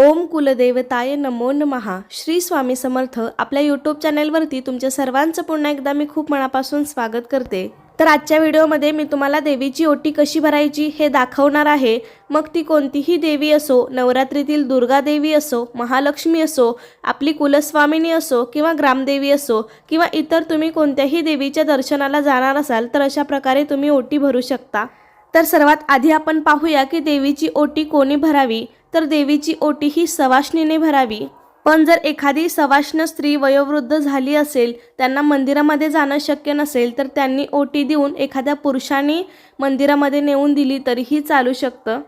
ओम कुलदेवताय नमो नमहा. श्री स्वामी समर्थ आपल्या यूट्यूब चॅनेलवरती तुमच्या सर्वांचं पुन्हा एकदा मी खूप मनापासून स्वागत करते. तर आजच्या व्हिडिओमध्ये मी तुम्हाला देवीची ओटी कशी भरायची हे दाखवणार आहे. मग ती कोणतीही देवी असो नवरात्रीतील दुर्गा देवी असो महालक्ष्मी असो आपली कुलस्वामिनी असो किंवा ग्रामदेवी असो किंवा इतर तुम्ही कोणत्याही देवीच्या दर्शनाला जाणार असाल तर अशा प्रकारे तुम्ही ओटी भरू शकता. तर सर्वात आधी आपण पाहूया की देवीची ओटी कोणी भरावी? तर देवीची ओटी ही सवाष्णीने भरावी. पण जर एखादी सवाष्ण स्त्री वयोवृद्ध झाली असेल त्यांना मंदिरामध्ये जाणं शक्य नसेल तर त्यांनी ओटी देऊन एखाद्या पुरुषाने मंदिरामध्ये नेऊन दिली तरीही चालू शकतं.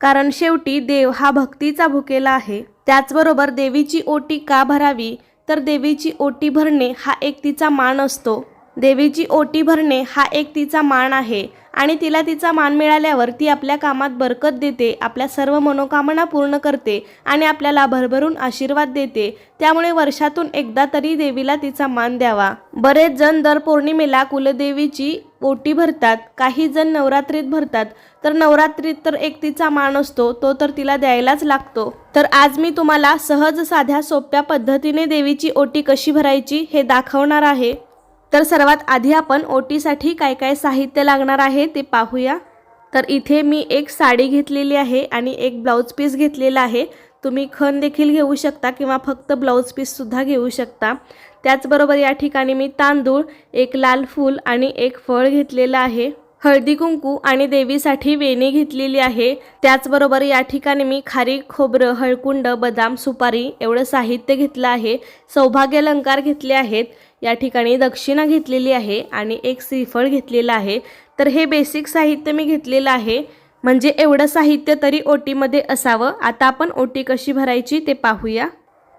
कारण शेवटी देव हा भक्तीचा भुकेला आहे. त्याचबरोबर देवीची ओटी का भरावी? तर देवीची ओटी भरणे हा एक तिचा मान असतो. देवीची ओटी भरणे हा एक तिचा मान आहे. आणि तिला तिचा मान मिळाल्यावर ती आपल्या कामात बरकत देते आपल्या सर्व मनोकामना पूर्ण करते आणि आपल्याला भरभरून आशीर्वाद देते. त्यामुळे वर्षातून एकदा तरी देवीला तिचा मान द्यावा. बरेच जण दर पौर्णिमेला कुलदेवीची ओटी भरतात काही जण नवरात्रीत भरतात. तर नवरात्रीत तर एक तिचा मान असतो तो तर तिला द्यायलाच लागतो. तर आज मी तुम्हाला सहज साध्या सोप्या पद्धतीने देवीची ओटी कशी भरायची हे दाखवणार आहे. तर सर्वात आधी आपण ओटीसाठी काय काय साहित्य लागणार आहे ते पाहूया. तर इथे मी एक साडी घेतलेली आहे आणि एक ब्लाऊज पीस घेतलेला आहे. तुम्ही खण देखील घेऊ शकता किंवा फक्त ब्लाऊज पीससुद्धा घेऊ शकता. त्याचबरोबर या ठिकाणी मी तांदूळ एक लाल फूल आणि एक फळ घेतलेलं आहे. हळदी कुंकू आणि देवीसाठी वेणी घेतलेली आहे. त्याचबरोबर या ठिकाणी मी खारी खोबरं हळकुंड बदाम सुपारी एवढं साहित्य घेतलं आहे. सौभाग्य अलंकार घेतले आहेत. या ठिकाणी दक्षिणा घेतलेली आहे आणि एक श्रीफळ घेतलेलं आहे. तर हे बेसिक साहित्य मी घेतलेलं आहे. म्हणजे एवढं साहित्य तरी ओटीमध्ये असावं. आता आपण ओटी कशी भरायची ते पाहूया.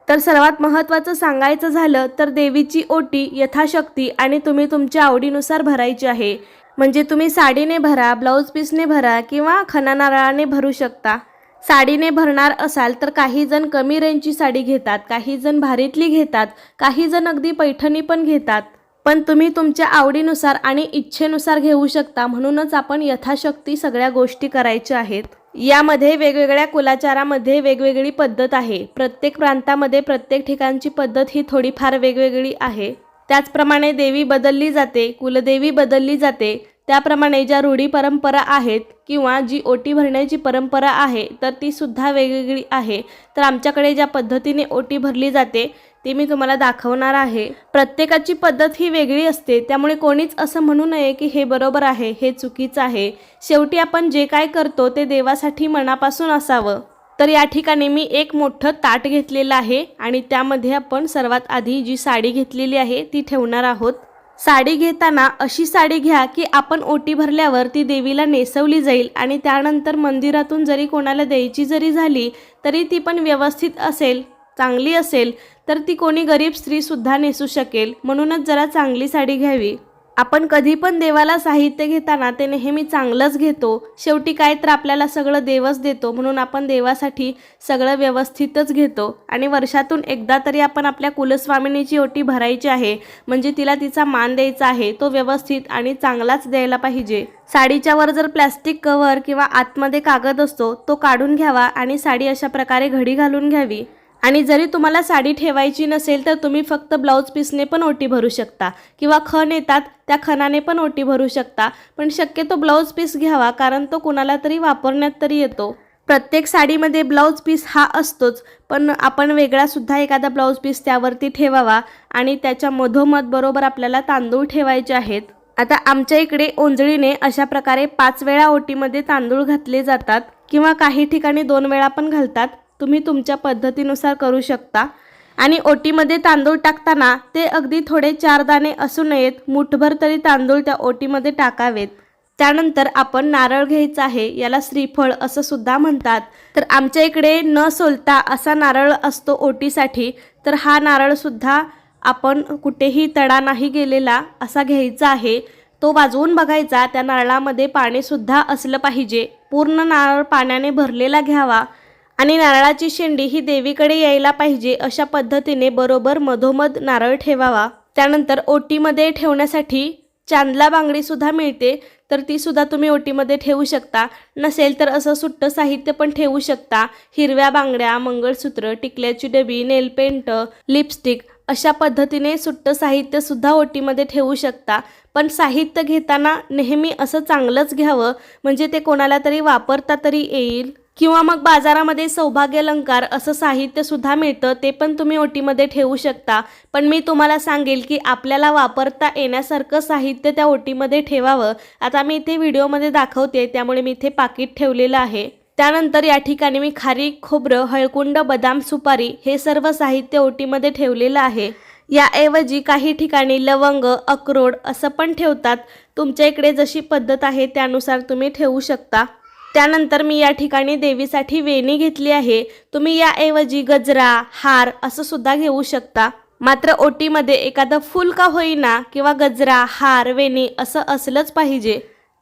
तर सर्वात महत्त्वाचं सांगायचं झालं तर देवीची ओटी यथाशक्ती आणि तुम्ही तुमच्या आवडीनुसार भरायची आहे. म्हणजे तुम्ही साडीने भरा ब्लाऊज पीसने भरा किंवा खना नारळाने भरू शकता. साडीने भरणार असाल तर काही जण कमी रेंजची साडी घेतात काही जण भारीतली घेतात काही जण अगदी पैठणी पण घेतात. पण तुम्ही तुमच्या आवडीनुसार आणि इच्छेनुसार घेऊ शकता म्हणूनच आपण यथाशक्ती सगळ्या गोष्टी करायच्या आहेत. यामध्ये वेगवेगळ्या कुलाचारामध्ये वेगवेगळी पद्धत आहे. प्रत्येक प्रांतामध्ये प्रत्येक ठिकाणची पद्धत ही थोडीफार वेगवेगळी आहे. त्याचप्रमाणे देवी बदलली जाते कुलदेवी बदलली जाते त्याप्रमाणे ज्या रूढी परंपरा आहेत किंवा जी ओटी भरण्याची परंपरा आहे तर ती सुद्धा वेगवेगळी आहे. तर आमच्याकडे ज्या पद्धतीने ओटी भरली जाते ती मी तुम्हाला दाखवणार आहे. प्रत्येकाची पद्धत ही वेगळी असते त्यामुळे कोणीच असं म्हणू नये की हे बरोबर आहे हे चुकीचं आहे. शेवटी आपण जे काय करतो ते देवासाठी मनापासून असावं. तर या ठिकाणी मी एक मोठं ताट घेतलेलं आहे आणि त्यामध्ये आपण सर्वात आधी जी साडी घेतलेली आहे ती ठेवणार आहोत. साडी घेताना अशी साडी घ्या की आपण ओटी भरल्यावर ती देवीला नेसवली जाईल आणि त्यानंतर मंदिरातून जरी कोणाला द्यायची जरी झाली तरी ती पण व्यवस्थित असेल चांगली असेल तर ती कोणी गरीब स्त्रीसुद्धा नेसू शकेल. म्हणूनच जरा चांगली साडी घ्यावी. आपण कधी पण देवाला साहित्य घेताना ते नेहमी चांगलंच घेतो. शेवटी काय तर आपल्याला सगळं देवच देतो म्हणून आपण देवासाठी सगळं व्यवस्थितच घेतो. आणि वर्षातून एकदा तरी आपण आपल्या कुलस्वामिनीची ओटी भरायची आहे. म्हणजे तिला तिचा मान द्यायचा आहे. तो व्यवस्थित आणि चांगलाच द्यायला पाहिजे. साडीच्या वर जर प्लॅस्टिक कव्हर किंवा आतमध्ये कागद असतो तो काढून घ्यावा आणि साडी अशा प्रकारे घडी घालून घ्यावी. आणि जरी तुम्हाला साडी ठेवायची नसेल तर तुम्ही फक्त ब्लाऊज पीसने पण ओटी भरू शकता. किंवा खण येतात त्या खणाने पण ओटी भरू शकता. पण शक्यतो ब्लाऊज पीस घ्यावा कारण तो कुणाला तरी वापरण्यात तरी येतो. प्रत्येक साडीमध्ये ब्लाऊज पीस हा असतोच पण आपण वेगळासुद्धा एखादा ब्लाऊज पीस त्यावरती ठेवावा आणि त्याच्या मधोमध बरोबर आपल्याला तांदूळ ठेवायचे आहेत. आता आमच्या इकडे ओंजळीने अशा प्रकारे पाच वेळा ओटीमध्ये तांदूळ घातले जातात किंवा काही ठिकाणी दोन वेळा पण घालतात. तुम्ही तुमच्या पद्धतीनुसार करू शकता. आणि ओटीमध्ये तांदूळ टाकताना ते अगदी थोडे चार दाणे असू नयेत मुठभर तरी तांदूळ त्या ओटीमध्ये टाकावेत. त्यानंतर आपण नारळ घ्यायचा आहे याला श्रीफळ असं सुद्धा म्हणतात. तर आमच्या इकडे न सोलता असा नारळ असतो ओटीसाठी तर हा नारळसुद्धा आपण कुठेही तडा नाही गेलेला असा घ्यायचा आहे. तो वाजवून बघायचा त्या नारळामध्ये पाणीसुद्धा असलं पाहिजे. पूर्ण नारळ पाण्याने भरलेला घ्यावा. आणि नारळाची शेंडी ही देवीकडे यायला पाहिजे अशा पद्धतीने बरोबर मधोमध नारळ ठेवावा. त्यानंतर ओटीमध्ये ठेवण्यासाठी चांदला बांगडीसुद्धा मिळते तर ती सुद्धा तुम्ही ओटीमध्ये ठेवू शकता. नसेल तर असं सुट्टं साहित्य पण ठेवू शकता. हिरव्या बांगड्या मंगळसूत्र टिकल्याची डबी नेलपेंट लिपस्टिक अशा पद्धतीने सुट्टं साहित्यसुद्धा ओटीमध्ये ठेवू शकता. पण साहित्य घेताना नेहमी असं चांगलंच घ्यावं म्हणजे ते कोणाला तरी वापरता तरी येईल. किंवा मग बाजारामध्ये सौभाग्य अलंकार असं साहित्य सुद्धा मिळतं ते पण तुम्ही ओटीमध्ये ठेवू शकता. पण मी तुम्हाला सांगेल की आपल्याला वापरता येण्यासारखं साहित्य त्या ओटीमध्ये ठेवावं. आता मी इथे व्हिडिओमध्ये दाखवते त्यामुळे मी इथे पाकिट ठेवलेलं आहे. त्यानंतर या ठिकाणी मी खारी खोबरं हळकुंड बदाम सुपारी हे सर्व साहित्य ओटीमध्ये ठेवलेलं आहे. याऐवजी काही ठिकाणी लवंग अक्रोड असं पण ठेवतात. तुमच्या इकडे जशी पद्धत आहे त्यानुसार तुम्ही ठेवू शकता. त्यानंतर मी या ठिकाणी देवीसाठी वेणी घेतली आहे. तुम्ही याऐवजी गजरा हार असं सुद्धा घेऊ शकता. मात्र ओटीमध्ये एखादं फुल का होईना किंवा गजरा हार वेणी असं असलंच पाहिजे.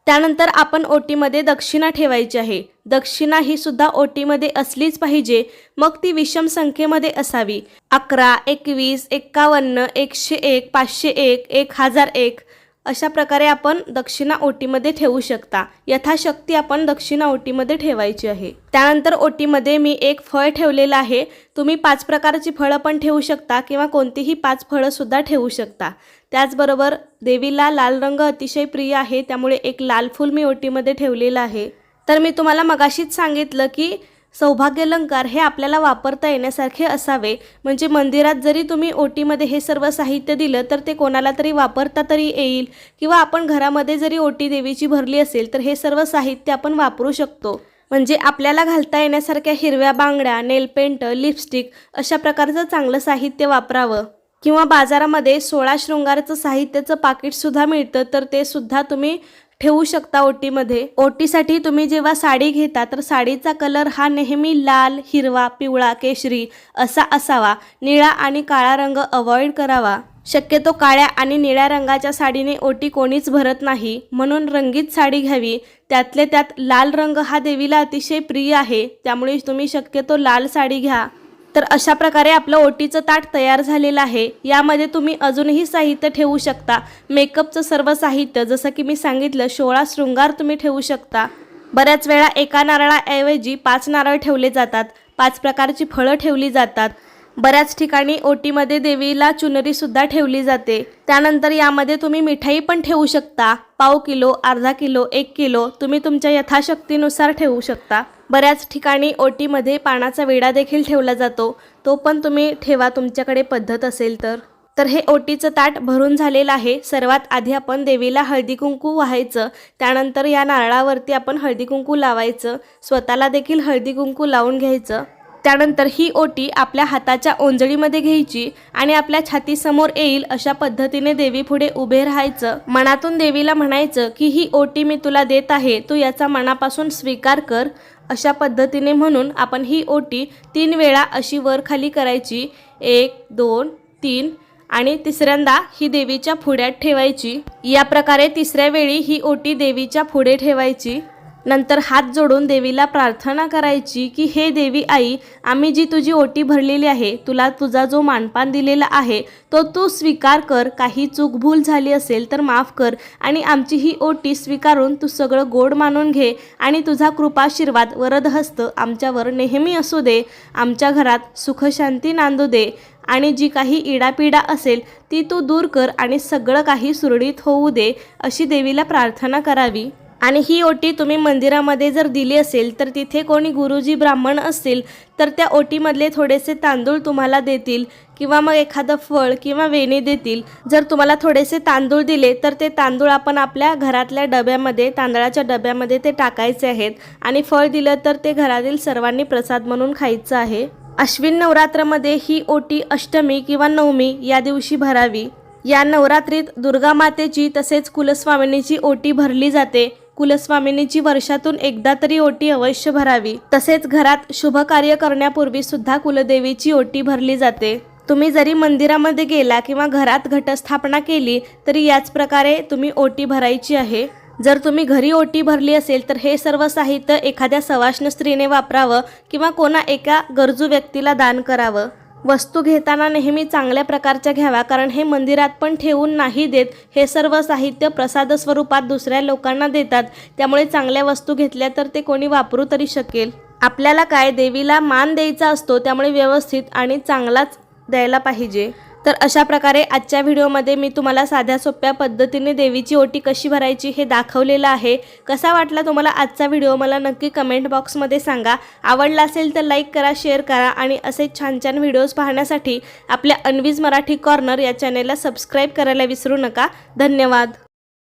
त्यानंतर आपण ओटीमध्ये दक्षिणा ठेवायची आहे. दक्षिणा ही सुद्धा ओटीमध्ये असलीच पाहिजे. मग ती विषम संख्येमध्ये असावी. अकरा एकवीस एक्कावन्न एकशे एक पाचशे एक एक हजार एक अशा प्रकारे आपण दक्षिणा ओटीमध्ये ठेवू शकता. यथाशक्ती आपण दक्षिणा ओटीमध्ये ठेवायची आहे. त्यानंतर ओटीमध्ये मी एक फळ ठेवलेलं आहे. तुम्ही पाच प्रकारची फळं पण ठेवू शकता किंवा कोणतीही पाच फळं सुद्धा ठेवू शकता. त्याचबरोबर देवीला लाल रंग अतिशय प्रिय आहे. त्यामुळे एक लाल फूल मी ओटीमध्ये ठेवलेलं आहे. तर मी तुम्हाला मगाशीच सांगितलं की सौभाग्यलंकार हे आपल्याला वापरता येण्यासारखे असावे. म्हणजे मंदिरात जरी तुम्ही ओटीमध्ये हे सर्व साहित्य दिलं तर ते कोणाला तरी वापरता तरी येईल. किंवा आपण घरामध्ये जरी ओटी देवीची भरली असेल तर हे सर्व साहित्य आपण वापरू शकतो. म्हणजे आपल्याला घालता येण्यासारख्या हिरव्या बांगड्या नेलपेंट लिपस्टिक अशा प्रकारचं चांगलं साहित्य वापरावं. किंवा बाजारामध्ये सोळा शृंगाराचं साहित्याचं पाकिटसुद्धा मिळतं तर ते सुद्धा तुम्ही ठेवू शकता ओटीमध्ये. ओटीसाठी तुम्ही जेव्हा साडी घेता तर साडीचा कलर हा नेहमी लाल हिरवा पिवळा केशरी असा असावा. निळा आणि काळा रंग अवॉइड करावा. शक्यतो काळ्या आणि निळ्या रंगाच्या साडीने ओटी कोणीच भरत नाही. म्हणून रंगीत साडी घ्यावी. त्यातले त्यात लाल रंग हा देवीला अतिशय प्रिय आहे. त्यामुळे तुम्ही शक्यतो लाल साडी घ्या. तर अशा प्रकारे आपलं ओटीचं ताट तयार झालेलं आहे. यामध्ये तुम्ही अजूनही साहित्य ठेवू शकता. मेकअपचं सर्व साहित्य जसं की मी सांगितलं सोळा शृंगार तुम्ही ठेवू शकता. बऱ्याच वेळा एका नारळाऐवजी पाच नारळ ठेवले जातात. पाच प्रकारची फळं ठेवली जातात. बऱ्याच ठिकाणी ओटीमध्ये देवीला चुनरीसुद्धा ठेवली जाते. त्यानंतर यामध्ये तुम्ही मिठाई पण ठेवू शकता. पाव किलो अर्धा किलो एक किलो तुम्ही तुमच्या यथाशक्तीनुसार ठेवू शकता. बऱ्याच ठिकाणी ओटीमध्ये पानाचा विडा देखील ठेवला जातो. तो पण तुम्ही ठेवा तुमच्याकडे पद्धत असेल तर. तर हे ओटीचं ताट भरून झालेलं आहे. सर्वात आधी आपण देवीला हळदी कुंकू व्हायचं. त्यानंतर या नारळावरती आपण हळदी कुंकू लावायचं. स्वतःला देखील हळदी कुंकू लावून घ्यायचं. त्यानंतर ही ओटी आपल्या हाताच्या ओंजळीमध्ये घ्यायची आणि आपल्या छातीसमोर येईल अशा पद्धतीने देवी पुढे उभे राहायचं. मनातून देवीला म्हणायचं की ही ओटी मी तुला देत आहे तू याचा मनापासून स्वीकार कर. अशा पद्धतीने म्हणून आपण ही ओटी तीन वेळा अशी वर खाली करायची. एक दोन तीन आणि तिसऱ्यांदा ही देवीच्या पुढ्यात ठेवायची. या प्रकारे तिसऱ्या वेळी ही ओटी देवीच्या पुढे ठेवायची. नंतर हात जोडून देवीला प्रार्थना करायची की हे देवी आई आम्ही जी तुझी ओटी भरलेली आहे तुला तुझा जो मानपान दिलेला आहे तो तू स्वीकार कर. काही चूक भूल झाली असेल तर माफ कर आणि आमची ही ओटी स्वीकारून तू सगळं गोड मानून घे आणि तुझा कृपाशीर्वाद वरदहस्त आमच्यावर नेहमी असू दे. आमच्या घरात सुखशांती नांदू दे आणि जी काही इडापिडा असेल ती तू दूर कर आणि सगळं काही सुरळीत होऊ दे अशी देवीला प्रार्थना करावी. आणि ही ओटी तुम्ही मंदिरामध्ये जर दिली असेल तर तिथे कोणी गुरुजी ब्राह्मण असतील तर त्या ओटीमधले थोडेसे तांदूळ तुम्हाला देतील किंवा मग एखादं फळ किंवा वेणी देतील. जर तुम्हाला थोडेसे तांदूळ दिले तर ते तांदूळ आपण आपल्या घरातल्या डब्यामध्ये तांदळाच्या डब्यामध्ये ते टाकायचे आहेत. आणि फळ दिलं तर ते घरातील सर्वांनी प्रसाद म्हणून खायचं आहे. अश्विन नवरात्रामध्ये ही ओटी अष्टमी किंवा नवमी या दिवशी भरावी. या नवरात्रीत दुर्गा मातेची तसेच कुलस्वामिनीची ओटी भरली जाते. कुलस्वामिनीची वर्षातून एकदा तरी ओटी अवश्य भरावी. तसेच घरात शुभ कार्य करण्यापूर्वी सुद्धा कुलदेवीची ओटी भरली जाते. तुम्ही जरी मंदिरामध्ये गेला किंवा घरात घटस्थापना केली तरी याच प्रकारे तुम्ही ओटी भरायची आहे. जर तुम्ही घरी ओटी भरली असेल तर हे सर्व साहित्य एखाद्या सवाष्ण स्त्रीने वापरावं किंवा कोणा एका गरजू व्यक्तीला दान करावं. वस्तू घेताना नेहमी चांगल्या प्रकारच्या घ्याव्या कारण हे मंदिरात पण ठेवून नाही देत. हे सर्व साहित्य प्रसाद स्वरूपात दुसऱ्या लोकांना देतात. त्यामुळे चांगल्या वस्तू घेतल्या तर ते कोणी वापरू तरी शकेल. आपल्याला काय? देवीला मान द्यायचा असतो त्यामुळे व्यवस्थित आणि चांगलाच द्यायला पाहिजे. तर अशा प्रकारे आजच्या व्हिडिओमध्ये मी तुम्हाला साध्या सोप्या पद्धतीने देवीची ओटी कशी भरायची हे दाखवलेलं आहे. कसा वाटला तुम्हाला आजचा व्हिडिओ मला नक्की कमेंट बॉक्समध्ये सांगा. आवडला असेल तर लाईक करा शेअर करा आणि असे छान छान व्हिडिओज पाहण्यासाठी आपल्या अनवीज मराठी कॉर्नर या चॅनेलला सबस्क्राईब करायला विसरू नका. धन्यवाद.